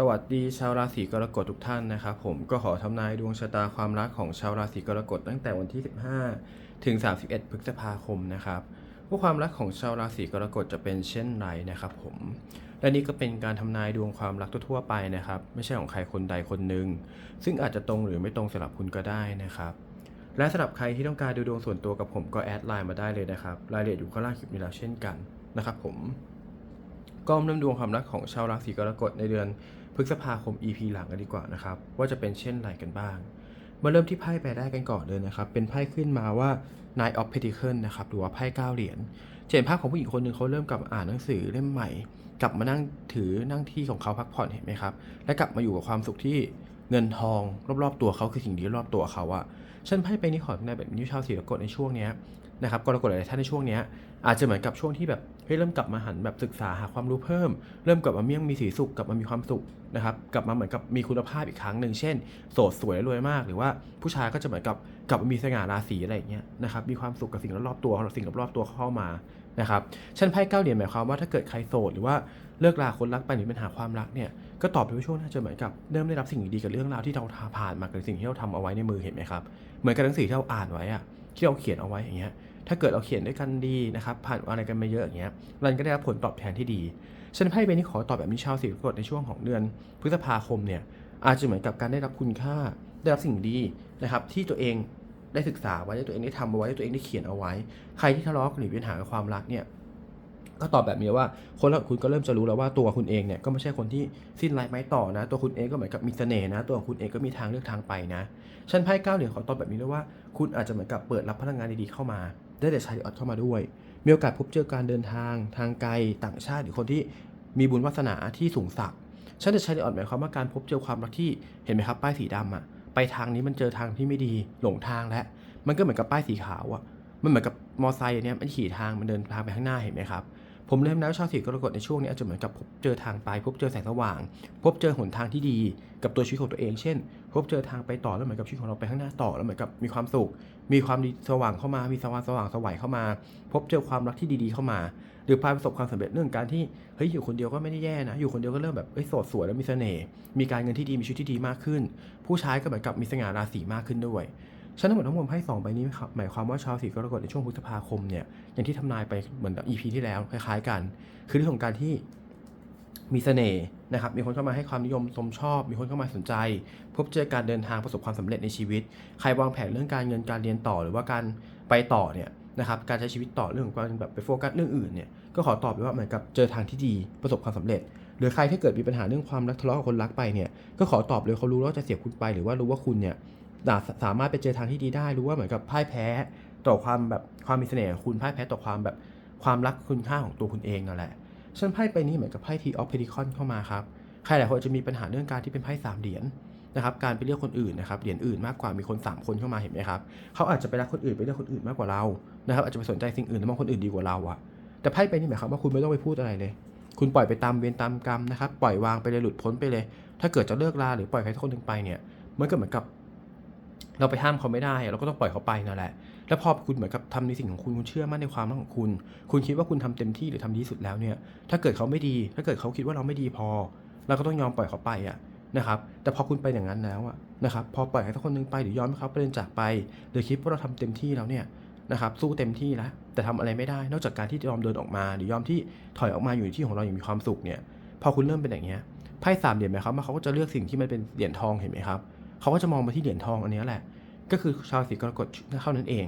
สวัสดีชาวราศีกรกฎทุกท่านนะครับผมก็ขอทำนายดวงชะตาความรักของชาวราศีกรกฎตั้งแต่วันที่ 15 ถึง 31 พฤษภาคมนะครับว่าความรักของชาวราศีกรกฎจะเป็นเช่นไรนะครับผมและนี่ก็เป็นการทำนายดวงความรักทั่วๆไปนะครับ ไม่ใช่ของใครคนใดคนหนึ่งซึ่งอาจจะตรงหรือไม่ตรงสำหรับคุณก็ได้นะครับ และสำหรับใครที่ต้องการดูดวงส่วนตัวกับผมก็แอดไลน์มาได้เลยนะครับรายละเอียดอยู่ข้างล่างคลิปนี้แล้วเช่นกันนะครับผมก็มาเริ่มดวงความรักของชาวราศีกรกฎในเดือน พฤษภาคม EP หลังกันดีกว่านะครับ ว่าจะเป็นเช่นไรกันบ้าง มาเริ่มที่ไพ่แปลได้กันก่อนเลยนะครับ เป็นไพ่ขึ้นมาว่า Nine of Pentacles นะครับ หรือว่าไพ่เก้าเหรียญเห็นภาพของผู้หญิงคนหนึ่งเขาเริ่มกลับอ่านหนังสือเล่มใหม่ กลับมานั่งถือนั่งที่ของเขาพักผ่อนเห็นไหมครับ และกลับมาอยู่กับความสุขที่เงินทองรอบๆตัวเขาคือสิ่งที่รอบตัวเขาอะฉันไพ่ไปนี้ขอในแบบนี้ชาวสีกรกฎในช่วงเนี้ย นะครับกรกฎหลายท่านในช่วงนี้อาจจะเหมือนกับช่วงที่แบบเฮ้ยเริ่มกลับมาหันแบบศึกษาหาความรู้เพิ่ม เริ่มกลับมาเมี่ยงมีสีสุขกลับมามีความสุขนะครับกลับมาเหมือนกับมีคุณภาพอีกครั้งหนึ่งเช่นโสดสวยและรวยมาก หรือว่าผู้ชายก็จะเหมือนกับกลับมามีสง่าราศีอะไรอย่างเงี้ยนะครับมีความสุขกับสิ่งรอบตัวสิ่งรอบตัวเข้ามานะครับฉันไพ่เก้าเหรียญหมายความว่าถ้าเกิดใครโสดหรือว่าเลิกลาคนรักไปหรือปัญหาความรักเนี่ยก็ตอบไปว่าช่วงน่าจะเหมือนกับเริ่มได้รับสิ่งดีๆกับเรื่องราวที่เราผ่านมากับสิ่งที่เราทำเอาไว้ในมือเห็นไหมครับเหมือนกับหนังสือที่เราอ่านไว้อะที่เราเขียนเอาไว้อย่างเงี้ย ถ้าเกิดเราเขียนด้วยกันดีนะครับ ผ่านอะไรกันมาเยอะอย่างเงี้ยมันก็ได้รับผลตอบแทนที่ดีฉันไพ่ใบนี้ขอตอบแบบนี้ชาวสีกรกฎในช่วงของเดือนพฤษภาคมเนี่ยอาจจะเหมือนกับการได้รับคุณค่า ได้รับสิ่งดีนะครับ ที่ตัวเองได้ศึกษาไว้ที่ตัวเองได้ทำเอาไว้ที่ตัวเองได้เขียนเอาไว้ ใครที่ทะเลาะหรือมีปัญหากับความรักเนี่ยก็ตอบแบบนี้ว่าคนละคุณก็เริ่มจะรู้แล้วว่าตัวคุณเองเนี่ยก็ไม่ใช่คนที่สิ้นไร้ไม้ต่อนะ ตัวคุณเองก็เหมือนกับมีเสน่ห์นะ ตัวของคุณเองก็มีทางเลือกทางไปนะฉันไพ่เก้าเหรียญขอตอบแบบนี้เลยว่า คุณอาจจะเหมือนกับเปิดรับพลังงานดีๆเข้ามา ได้แต่ชายออดเข้ามาด้วย มีโอกาสพบเจอการเดินทางทางไกลต่างชาติหรือคนที่มีบุญวาสนาที่สูงสักฉันจะใช้ออดหมายความว่าการพบเจอความรักที่เห็นไหมครับป้ายสีดำอะไปทางนี้มันเจอทางที่ไม่ดีหลงทางแล้วมันก็เหมือนกับป้ายสีขาวอะมันเหมือนกับมอไซค์เนี่ยมันขี่ทางมันเดินทางไปข้างหน้าเห็นไหมครับผมเริ่มแล้วชาวสีกรกฎในช่วงนี้อาจจะเหมือนกับพบเจอทางไป พบเจอแสงสว่าง พบเจอหนทางที่ดีกับตัวชีวิตของตัวเอง เช่น พบเจอทางไปต่อแล้วเหมือนกับชีวิตของเราไปข้างหน้าต่อแล้วเหมือนกับมีความสุข มีความสว่างเข้ามา มีสว่างสว่างสวัยเข้ามา พบเจอความรักที่ดีๆเข้ามา หรือพาประสบความสำเร็จเรื่องการที่เฮ้ยอยู่คนเดียวก็ไม่ได้แย่นะ อยู่คนเดียวก็เริ่มแบบเอ้ยโสดสวยแล้วมีเสน่ห์ มีการเงินที่ดี มีชีวิตที่ดีมากขึ้น ผู้ชายก็เหมือนกับมีสง่าราศีมากขึ้นด้วยฉันทั้งหมดทั้งมวลไพ่สองใบนี้ครับหมายความว่าชาวสีกรกฎในช่วงพฤษภาคมเนี่ยอย่างที่ทำนายไปเหมือนกับ EP ที่แล้วคล้ายๆกัน คือเรื่องของการที่ มีเสน่ห์นะครับ มีคนเข้ามาให้ความนิยมชมชอบ มีคนเข้ามาสนใจ พบเจอการเดินทางประสบความสำเร็จในชีวิต ใครวางแผนเรื่องการเงินการเรียนต่อหรือว่าการไปต่อเนี่ยนะครับ การใช้ชีวิตต่อเรื่องของการแบบไปโฟกัสเรื่องอื่นเนี่ย ก็ขอตอบเลยว่าเหมือนกับเจอทางที่ดีประสบความสำเร็จ หรือใครที่เกิดมีปัญหาเรื่องความรักทะเลาะกับคนรักไปเนี่ย ก็ขอตอบเลยเขารู้ว่าจะเสียคุณไป หรือว่ารู้ว่าคุณเนี่ยสามารถไปเจอทางที่ดีได้ รู้ว่าเหมือนกับพ่ายแพ้ต่อความแบบความมีเสน่ห์ของคุณพ่ายแพ้ต่อความแบบความรักคุณค่าของตัวคุณเองนั่นแหละ ฉันไพ่ไปนี้เหมือนกับไพ่ทีออฟเพดิคอนเข้ามาครับ ใครหลายคนจะมีปัญหาเรื่องการที่เป็นไพ่สามเหรียญนะครับ การไปเลือกคนอื่นนะครับเหรียญอื่นมากกว่ามีคน 3 คนเข้ามาเห็นไหมครับ เขาอาจจะไปรักคนอื่นไปเลือกคนอื่นมากกว่าเรา นะครับ อาจจะไปสนใจสิ่งอื่นและมองคนอื่นดีกว่าเราอะแต่ไพ่ไปนี่หมายความว่าคุณไม่ต้องไปพูดอะไรเลย คุณปล่อยไปตามเวรตามกรรมนะครับ ปล่อยวางไปเลยหลุดพ้นไปเลย ถ้าเกิดจะเลิกลาหรือปล่อยใครสักคนหนึ่งไปเนี่ยมันก็เหมือนกับเราไปห้ามเขาไม่ได้ เราก็ต้องปล่อยเขาไปนั่นแหละ แล้วพอคุณเหมือนกับทำในสิ่งของคุณคุณเชื่อมั่นในความรักของคุณ คุณคิดว่าคุณทำเต็มที่หรือทำดีสุดแล้วเนี่ย ถ้าเกิดเขาไม่ดี ถ้าเกิดเขาคิดว่าเราไม่ดีพอ เราก็ต้องยอมปล่อยเขาไปอะนะครับ แต่พอคุณไปอย่างนั้นแล้วอะนะครับ พอปล่อยให้สักคนหนึงไปหรือยอมให้เขาเปลี่ยนจากไป หรือคิดว่าเราทำเต็มที่แล้วเนี่ยนะครับ สู้เต็มที่แล้ว แต่ทำอะไรไม่ได้ นอกจากการที่ยอมเดินออกมา หรือยอมที่ถอยออกมาอยู่ในที่ของเราอย่างมีความสุขเนี่ย พอคุณเริ่มเป็นอย่างเงี้ย ไพ่สามเหรียญไหมครับว่าเขาก็จะเลือกสิ่งที่มันเป็นเหรียญทองเห็นไหมครับ เขาก็จะมองมาที่เหรียญทองอันนี้แหละ ก็คือชาวสีกรกฎเท่านั้นเอง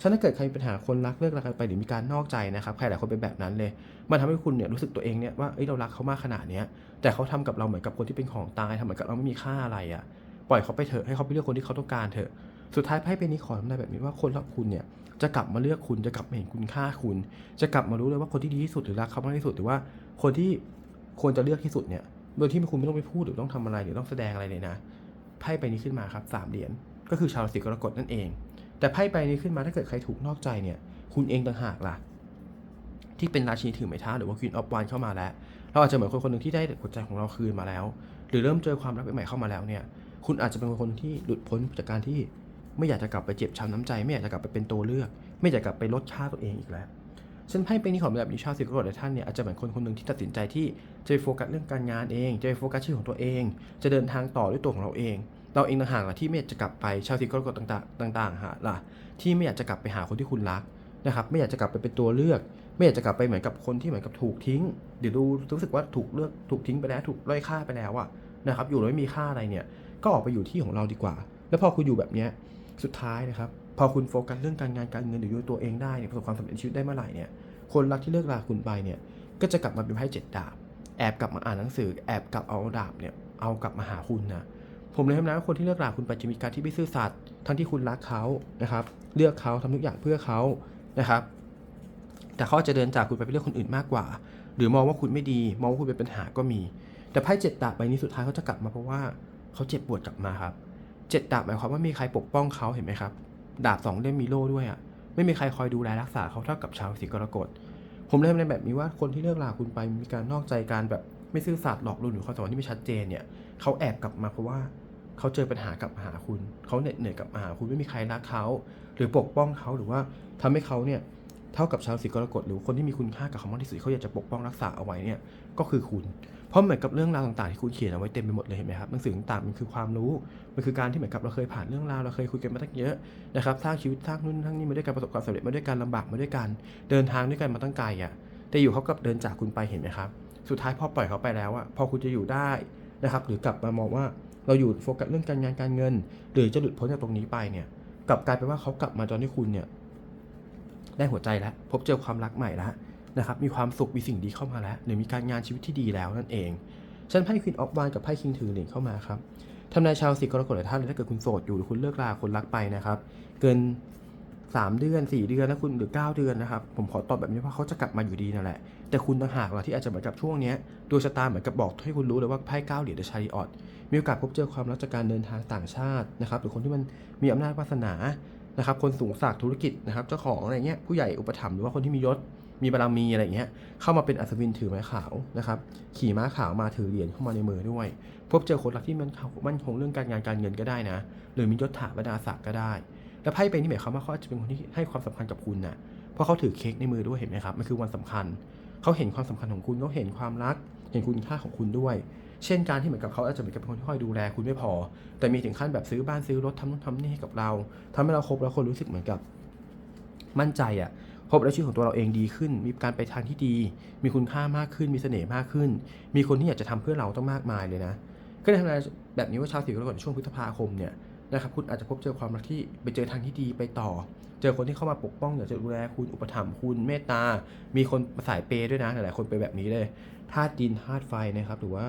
ฉะนั้นถ้าเกิดใครมีปัญหาคนรักเลิกรักกันไปหรือมีการนอกใจนะครับใครหลายคนเป็นแบบนั้นเลย มันทำให้คุณเนี่ยรู้สึกตัวเองเนี่ยว่าเอ้ยเรารักเขามากขนาดเนี้ยแต่เขาทำกับเราเหมือนกับคนที่เป็นของตายทำเหมือนกับเราไม่มีค่าอะไรอะ่ะปล่อยเขาไปเถอะให้เขาไปเลือกคนที่เขาต้องการเถอะสุดท้ายไพ่เป็นนี้ขอทำได้แบบนี้ว่าคนรักคุณเนี่ยจะกลับมาเลือกคุณจะกลับมาเห็นคุณค่าคุณ จะกลับมารู้เลยว่าคนที่ดีที่สุดหรือรักเขามากที่สุดหรือว่าคนที่ควรจะเลือกที่สุดเนี่ยโดยที่คุณไม่ต้องไปพูดหรือต้องทำอะไรหรือต้องแสดงอะไรเลยนะไพ่ใบนี้ขึ้นมาครับสามเหรียญ ก็คือชาวราศีกรกฎนั่นเอง แต่ไพ่ใบนี้ขึ้นมาถ้าเกิดใครถูกนอกใจเนี่ยคุณเองต่างหากล่ะ ที่เป็นราชินีถือไม้เท้าหรือว่า Queen of Wands เข้ามาแล้ว เราอาจจะเหมือนคนคนหนึ่งที่ได้หัวใจของเราคืนมาแล้ว หรือเริ่มเจอความรักใหม่เข้ามาแล้วเนี่ย คุณอาจจะเป็นคนที่หลุดพ้นจากการที่ไม่อยากจะกลับไปเจ็บช้ำน้ำใจ ไม่อยากจะกลับไปเป็นตัวเลือก ไม่อยากกลับไปลดค่าตัวเองอีกแล้วฉันไพ่เป็นนี้ของแบบนี้ชาวสิกรกฎหลายท่านเนี่ยอาจจะเหมือนคนคนหนึ่งที่ตัดสินใจที่จะไปโฟกัสเรื่องการงานเอง จะไปโฟกัสชีวิตของตัวเอง จะเดินทางต่อด้วยตัวของเราเอง เราเองต่างหากล่ะที่ไม่อยากจะกลับไปชาวสิกรกฎต่างๆต่างๆหาล่ะที่ไม่อยากจะกลับไปหาคนที่คุณรักนะครับไม่อยากจะกลับไปเป็นตัวเลือก ไม่อยากจะกลับไปเหมือนกับคนที่เหมือนกับถูกทิ้งเดี๋ยวดูรู้สึกว่าถูกเลือกถูกทิ้งไปแล้วถูกด้อยค่าไปแล้วอะนะครับอยู่แล้วไม่มีค่าอะไรเนี่ยก็ออกไปอยู่ที่ของเราดีกว่า แล้วพอคุณอยู่แบบเนี้ยสุดท้ายนะครับพอคุณโฟกัสเรื่องการงานการเงินหรืออยู่ตัวเองได้เนี่ยประสบความสำเร็จชีวิตได้เมื่อไหร่เนี่ยคนรักที่เลิกลาคุณไปเนี่ยก็จะกลับมาเป็นไพ่เจ็ดดาบแอบกลับมาอ่านหนังสือแอบกลับเอาดาบเนี่ยเอากลับมาหาคุณนะ ผมเลยทำนะว่าคนที่เลิกลาคุณไปจะมีการที่ไม่ซื่อสัตย์ทั้งที่คุณรักเขานะครับ เลือกเขาทำทุกอย่างเพื่อเขานะครับ แต่เขาจะเดินจากคุณไปเป็นเรื่องคนอื่นมากกว่า หรือมองว่าคุณไม่ดี มองว่าคุณเป็นปัญหาก็มี แต่ไพ่เจ็ดดาบใบนี้สุดท้ายเขาจะกลับมาเพราะว่าเขาเจ็บปวดกลับมาครับเจ็ดดาบหมายความว่ามีใครปกป้องเขาเห็นไหมครับ ดาบสองเล่มมีโล่ด้วยอะ่ะไม่มีใครคอยดูแลรักษาเขาเท่ากับชาวสีกรกฎผมเลยทำในแบบนี้ว่าคนที่เลิกลาคุณไปมีการนอกใจการแบบไม่ซื่อสัตย์หลอกลวงหรือความสัมพันธ์ที่ไม่ชัดเจนเนี่ยเขาแอบกลับมาเพราะว่า เขาเจอปัญหากับมาหาคุณเขาเหน็ดเหนื่อยกับมาหาคุณไม่มีใครรักเขาหรือปกป้องเขาหรือว่าทำให้เขาเนี่ยเท่ากับชาวสีกรกฎหรือคนที่มีคุณค่ากับเขามากที่สุดเขาอยากจะปกป้องรักษาเอาไว้เนี่ยก็คือคุณ เพราะเหมือนกับเรื่องราวต่างๆที่คุณเขียนเอาไว้เต็มไปหมดเลยเห็นไหมครับหนังสือต่างๆมันคือความรู้มันคือการที่เหมือนกับเราเคยผ่านเรื่องราวเราเคยคุยกันมาตั้งเยอะนะครับสร้างชีวิตสร้างนู่นสร้างนี่มาด้วยกันประสบความสำเร็จมาด้วยกันลำบากมาด้วยกันเดินทางด้วยกันมาตั้งไกลอะแต่อยู่เขากับเดินจากคุณไปเห็นไหมครับ สุดท้ายพอปล่อยเขาไปแล้วอะพอคุณจะอยู่ได้นะครับ หรือกลับมามองว่า เราอยู่โฟกัสเรื่องการงานการเงิน หรือจะหลุดพ้นจากตรงนี้ไปเนี่ยกลับกลายเป็นว่าเขากลับมาตอนที่คุณเนี่ยได้หัวใจแล้ว พบเจอความรักใหม่แล้วนะครับมีความสุขมีสิ่งดีเข้ามาแล้ว หรือมีการงานชีวิตที่ดีแล้วนั่นเองฉันไพ่ควีนออฟวานกับไพ่คิงถือเหรียญเข้ามาครับทำนายชาวสิกรกฎหลายท่านเลยถ้าเกิดคุณโสดอยู่หรือคุณเลิกลาคนรักไปนะครับ เกิน 3 เดือน 4 เดือนนะคุณหรือ 9 เดือนนะครับ ผมขอตอบแบบนี้ว่าเขาจะกลับมาอยู่ดีนั่นแหละ แต่คุณต่างหากล่ะที่อาจจะเหมือนกับช่วงนี้ดวงชะตาเหมือนกับบอกให้คุณรู้เลยว่าไพ่เก้าเหรียญเดอะชาริออตมีโอกาสพบเจอความรักจากการเดินทางต่างชาตินะครับหรือคนที่มันมีอำนาจวาสนานะครับคนสูงศักดิ์ธุรกิจนะครับเจ้าของอะไรเงี้ยผู้ใหญ่อุปถัมภ์หรือว่าคนที่มียศมีบารมีอะไรเงี้ยเข้ามาเป็นอัศวินถือไม้ขาวนะครับขี่ม้าขาวมาถือเหรียญเข้ามาในมือด้วย พบเจอคนรักที่มันมั่นคงเรื่องการงานการเงินก็ได้นะ หรือมียศถาบรรดาศักดิ์ก็ได้ แล้วไพ่เป็นที่หมายความว่าเขาอาจจะเป็นคนที่ให้ความสำคัญกับคุณนะ่ะเพราะเขาถือเค้กในมือด้วยเห็นไหมครับมันคือวันสำคัญ เขาเห็นความสำคัญของคุณเขาเห็นความรัก เห็นคุณค่าของคุณด้วย เช่นการที่เหมือนกับเขาอาจจะเหมือนกับเป็นคนที่คอยดูแลคุณไม่พอ แต่มีถึงขั้นแบบซื้อบ้านซื้อรถทำนู่นทำนี่ให้กับเราทำให้เราคบแล้วคนรู้สึกเหมือนกับ มั่นใจอะพบแล้วชีวิตของตัวเราเองดีขึ้น มีการไปทางที่ดี มีคุณค่ามากขึ้น มีเสน่ห์มากขึ้น มีคนที่อยากจะทำเพื่อเราต้องมากมายเลยนะ ก็ในทำนายแบบนี้ว่าชาวสีกรกฎในช่วงพฤษภาคมเนี่ย นะครับคุณอาจจะพบเจอความรักที่ไปเจอทางที่ดีไปต่อ เจอคนที่เข้ามาปกป้องอยากจะดูแลคุณอุปถัมภ์คุณเมตตา มีคนสายเปย์ด้วยนะหลายๆคนเป็นแบบนี้เลยธาตุดินธาตุไฟนะครับหรือว่า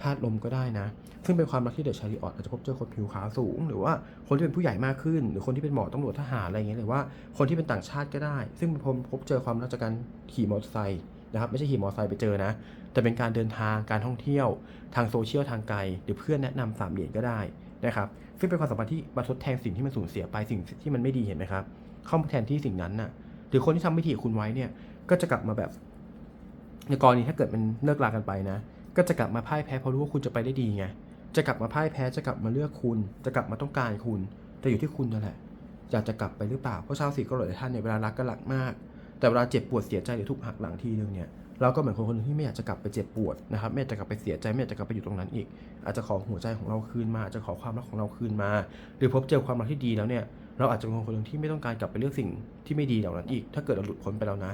ธาตุลมก็ได้นะ ซึ่งเป็นความรักที่เดอะชาริออตอาจจะพบเจอคนผิวขาวสูง หรือว่าคนที่เป็นผู้ใหญ่มากขึ้น หรือคนที่เป็นหมอตำรวจทหารอะไรอย่างเงี้ยหรือว่าคนที่เป็นต่างชาติก็ได้ ซึ่งผมพบเจอความรักจากการขี่มอเตอร์ไซค์นะครับไม่ใช่ขี่มอเตอร์ไซค์ไปเจอนะ แต่เป็นการเดินทางการท่องเที่ยว ทางโซเชียลทางไกล หรือเพื่อนแนะนำสามเหรียญก็ได้ นะครับซึ่งเป็นความสัมพันธ์ที่มาทดแทนสิ่งที่มันสูญเสียไปสิ่งที่มันไม่ดีเห็นไหมครับเข้ามาแทนที่สิ่งนั้นน่ะหรือคนที่ทำไม่ดีกับคุณไว้เนี่ยก็จะกลับมาแบบในกรณีถ้าเกิดมันเลิกลากันไปนะ ก็จะกลับมาพ่ายแพ้เพราะรู้ว่าคุณจะไปได้ดีไงจะกลับมาพ่ายแพ้จะกลับมาเลือกคุณ จะกลับมาต้องการคุณแต่อยู่ที่คุณนั่นแหละอยากจะกลับไปหรือเปล่าเพราะชาวสีก็หลายท่านเนี่ยเวลารักก็รักมาก แต่เวลาเจ็บปวดเสียใจหรือถูกหักหลังทีนึงเนี่ย เราก็เหมือนคนคนหนึงที่ไม่อยากจะกลับไปเจ็บปวดนะครับไม่อยากจะกลับไปเสียใจไม่อยากจะกลับไปอยู่ตรงนั้นอีก อาจจะขอหัวใจของเราคืนมาอาจจะขอความรักของเราคืนมา หรือพบเจอความรักที่ดีแล้วเนี่ยเราอาจจะเป็นคนคนหนึ่งที่ไม่ต้องการกลับไปเลือกสิ่งที่ไม่ดีเหล่านั้นอีก ถ้าเกิดเราหลุดพ้นไปแล้วนะ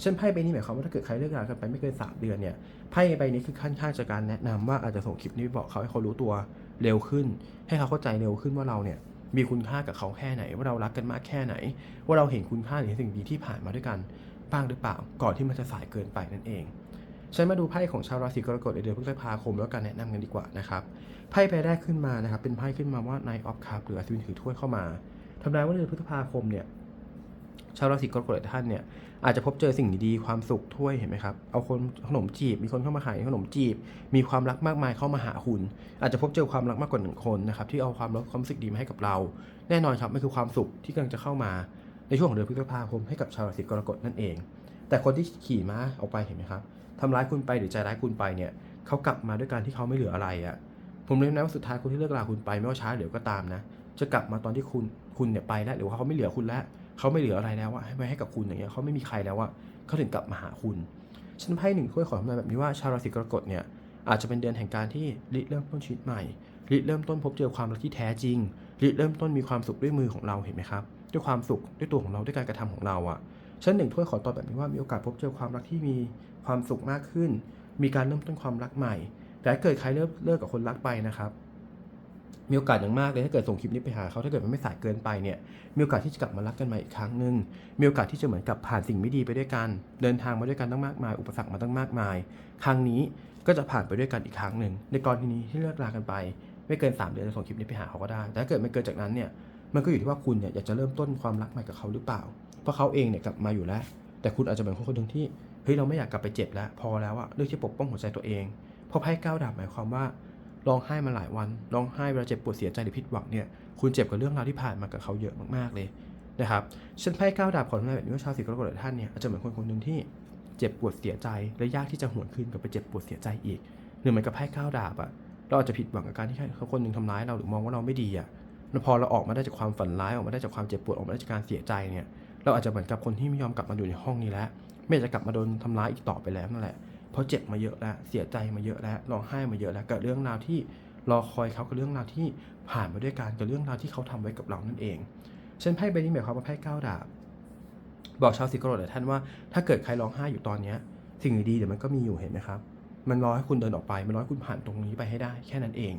เช่นไพ่ใบนี้หมายความว่าถ้าเกิดใครเลิกรากันไปไม่เกิน 3 เดือนเนี่ยไพ่ใบนี้คือค่อนข้างจะการแนะนำว่าอาจจะส่งคลิปนี้ไปบอกเขาให้เขารู้ตัวเร็วขึ้น ให้เขาเข้าใจเร็วขึ้นว่าเราเนี่ยมีคุณค่ากับเขาแค่ไหน ว่าเรารักกันมากแค่ไหน ว่าเราเห็นคุณค่าหรือสิ่งดีที่ผ่านมาด้วยกัน บ้างหรือเปล่า ก่อนที่มันจะสายเกินไปนั่นเอง ฉันมาดูไพ่ของชาวราศีกรกฎในเดือนพฤษภาคมแล้วกันแนะนำกันดีกว่านะครับไพ่ใบแรกขึ้นมานะครับเป็นไพ่ขึ้นมาว่า Knight of Cups หรืออัศวินถือถ้วยเข้ามาทำนายว่าในเดือนพฤษภาคมเนี่ยชาวราศีกรกฎท่านเนี่ยอาจจะพบเจอสิ่งดีๆความสุขถ้วยเห็นไหมครับเอาคนขนมจีบ มีคนเข้ามาขายขนมจีบ มีความรักมากมายเข้ามาหาคุณ อาจจะพบเจอความรักมากกว่าหนึ่งคนนะครับที่เอาความรักความรู้สึกดีมาให้กับเรา แน่นอนครับมันคือความสุขที่กำลังจะเข้ามา ในช่วงของเดือนพฤษภาคมให้กับชาวราศีกรกฎนั่นเอง แต่คนที่ขี่ม้าออกไปเห็นไหมครับทำร้ายคุณไปหรือใจร้ายคุณไปเนี่ยเขากลับมาด้วยการที่เขาไม่เหลืออะไรอะ่ะผมเลยนะว่าสุดท้ายคนที่เลิกลาคุณไปไม่ว่าช้าหรือก็ตามนะ จะกลับมาตอนที่คุณคุณเนี่ยไปแล้วหรือว่าเขาไม่เหลือคุณแล้วเขาไม่เหลืออะไรแล้วอะให้ไว้ให้กับคุณอย่างเงี้ยเขาไม่มีใครแล้วอะเขาถึงกลับมาหาคุณฉันไพ่หนึ่งถ้วยขอทำนายแบบนี้ว่าชาวราศีกรกฎเนี่ยอาจจะเป็นเดือนแห่งการที่ริเริ่มต้นชีวิตใหม่ริเริ่มต้นพบเจอความรักที่แท้จริงริเริ่มต้นมีความสุขด้วยมือของเราเห็นไหมครับ ด้วยความสุขด้วยตัวของเราด้วยการกระทำของเราอะ่ะฉันหนึ่งถ้วยขอตอบแบบนี้ว่ามีโอกาสพบเจอความรักที่มีความสุขมากขึ้น มีการเริ่มต้นความรักใหม่ แต่เกิดใครเลิกเลิกกับคนรักไปนะครับมีโอกาสอย่างมากเลยถ้าเกิดส่งคลิปนี้ไปหาเขาถ้าเกิดมันไม่สายเกินไปเนี่ยมีโอกาสที่จะกลับมารักกันใหม่อีกครั้งหนึ่งมีโอกาสที่จะเหมือนกับผ่านสิ่งไม่ดีไปด้วยกัน เดินทางมาด้วยกันตั้งมากมาย อุปสรรคมาตั้งมากมาย ครั้งนี้ก็จะผ่านไปด้วยกันอีกครั้งหนึ่งในกรณีนี้ที่เลิกรากันไป ไม่เกิน 3 เดือนจะส่งคลิปนี้ไปหาเขาก็ได้ แต่ถ้าเกิดไม่เกินจากนั้นเนี่ย มันก็อยู่ที่ว่าคุณเนี่ยอยากจะเริ่มต้นความรักใหม่กับเขาหรือเปล่า เพราะเขาเองเนี่ยกลับมาอยู่แล้ว แต่คุณอาจจะเป็นคนคนหนึ่งที่เฮ้ยเราไม่อยากกลับไปเจ็บแล้ว พอแล้วอะเลือกที่ปกป้องหัวใจตัวเองเพราะไพ่ก้าวดาบหมายความว่าร้องไห้มาหลายวันร้องไห้เวลาเจ็บปวดเสียใจหรือผิดหวังเนี่ยคุณเจ็บกับเรื่องราวที่ผ่านมากับเขาเยอะมากๆเลยนะครับฉันไพ่ก้าวดาบขอทำนายแบบนี้ว่าชาวสีกรกฎหลาท่านเนี่ยอาจจะเหมือนคนคนหนึ่งที่เจ็บปวดเสียใจและยากที่จะหวนคืนกลับไปเจ็บปวดเสียใจอีกหรือเหมือนกับไพ่ก้าวดาบอะเราอาจจะผิดหวังกับการที่เขาคนหนึ่งทำร้ายเราหรือมองว่าเราไม่ดีอะ พอเราออกมาได้จากความฝันร้ายออกมาได้จากความเจ็บปวดออกมาได้จากการเสียใจเนี่ยเราอาจจะเหมือนกับคนที่ไม่ยอมกลับมาอยู่ในห้องนี้แล้ว ไม่จะกลับมาโดนทำร้ายอีกต่อไปแล้วนั่นแหละเพราะเจ็บมาเยอะแล้วเสียใจมาเยอะแล้วร้องไห้มาเยอะแล้วกับเรื่องราวที่รอคอยเขากับเรื่องราวที่ผ่านมาด้วยกันกับเรื่องราวที่เขาทำไว้กับเรานั่นเองเช่นไพ่ใบนี้หมายความว่าไพ่ก้าวดาบบอกชาวสิกรดหลายท่านว่าถ้าเกิดใครร้องไห้อยู่ตอนเนี้ยสิ่งดีๆเดี๋ยวมันก็มีอยู่เห็นไหมครับ มันรอให้คุณเดินออกไป มันรอให้คุณผ่านตรงนี้ไปให้ได้ แค่นั้นเอง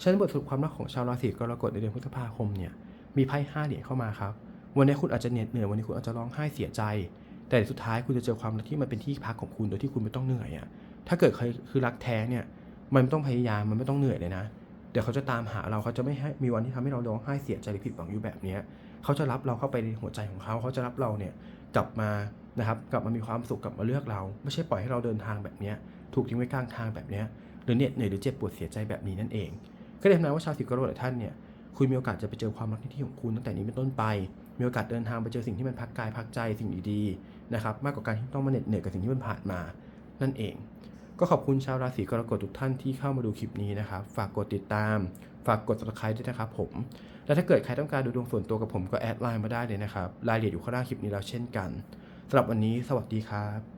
ฉะนั้นบทสรุปความรักของชาวราศีกรกฎในเดือนพฤษภาคมเนี่ยมีไพ่ห้าเหรียญเข้ามาครับ วันนี้คุณอาจจะเหน็ดเหนื่อยวันนี้คุณอาจจะร้องไห้เสียใจ แต่สุดท้ายคุณจะเจอความรักที่มันเป็นที่พักของคุณโดยที่คุณไม่ต้องเหนื่อยอะ่ะถ้าเกิดใครคือรักแท้เนี่ยมันไม่ต้องพยายามมันไม่ต้องเหนื่อยเลยนะเดี๋ยวเขาจะตามหาเราเขาจะไม่ให้มีวันที่ทำให้เราร้องไห้เสียใจหรือผิดหวังอยู่แบบเนี้ยเขาจะรับเราเข้าไปในหัวใจของเขาเขาจะรับเราเนี่ยกลับมานะครับกลับมามีความสุขกลับมาเลือกเรา ไม่ใช่ปล่อยให้เราเดินทางแบบนี้ถูกทิ้งไว้กลางทางแบบนี้หรือเหน็ดเหนื่อยหรือเจ็บปวดเสียใจแบบนี้นั่นเอง ก็เลยทำนายว่าชาวสิกรกฎหลายท่านเนี่ยคุณมีโอกาสจะไปเจอความรักที่ที่ของคุณตั้งแต่นี้เป็นต้นไป มีโอกาสเดินทางไปเจอสิ่งที่มันพักกายพักใจสิ่งดีๆนะครับมากกว่าการที่ต้องมาเหน็ดเหนื่อยกับสิ่งที่มันผ่านมา นั่นเอง ก็ขอบคุณชาวราศีกรกฎทุกท่านที่เข้ามาดูคลิปนี้นะครับ ฝากกดติดตาม ฝากกด subscribe ด้วยนะครับผม และถ้าเกิดใครต้องการดูดวงส่วนตัวกับผมก็แอดไลน์มาได้เลยนะครับรายละเอียดอยู่ข้างล่างคลิปนี้แล้วเช่นกันสำหรับวันนี้สวัสดีครับ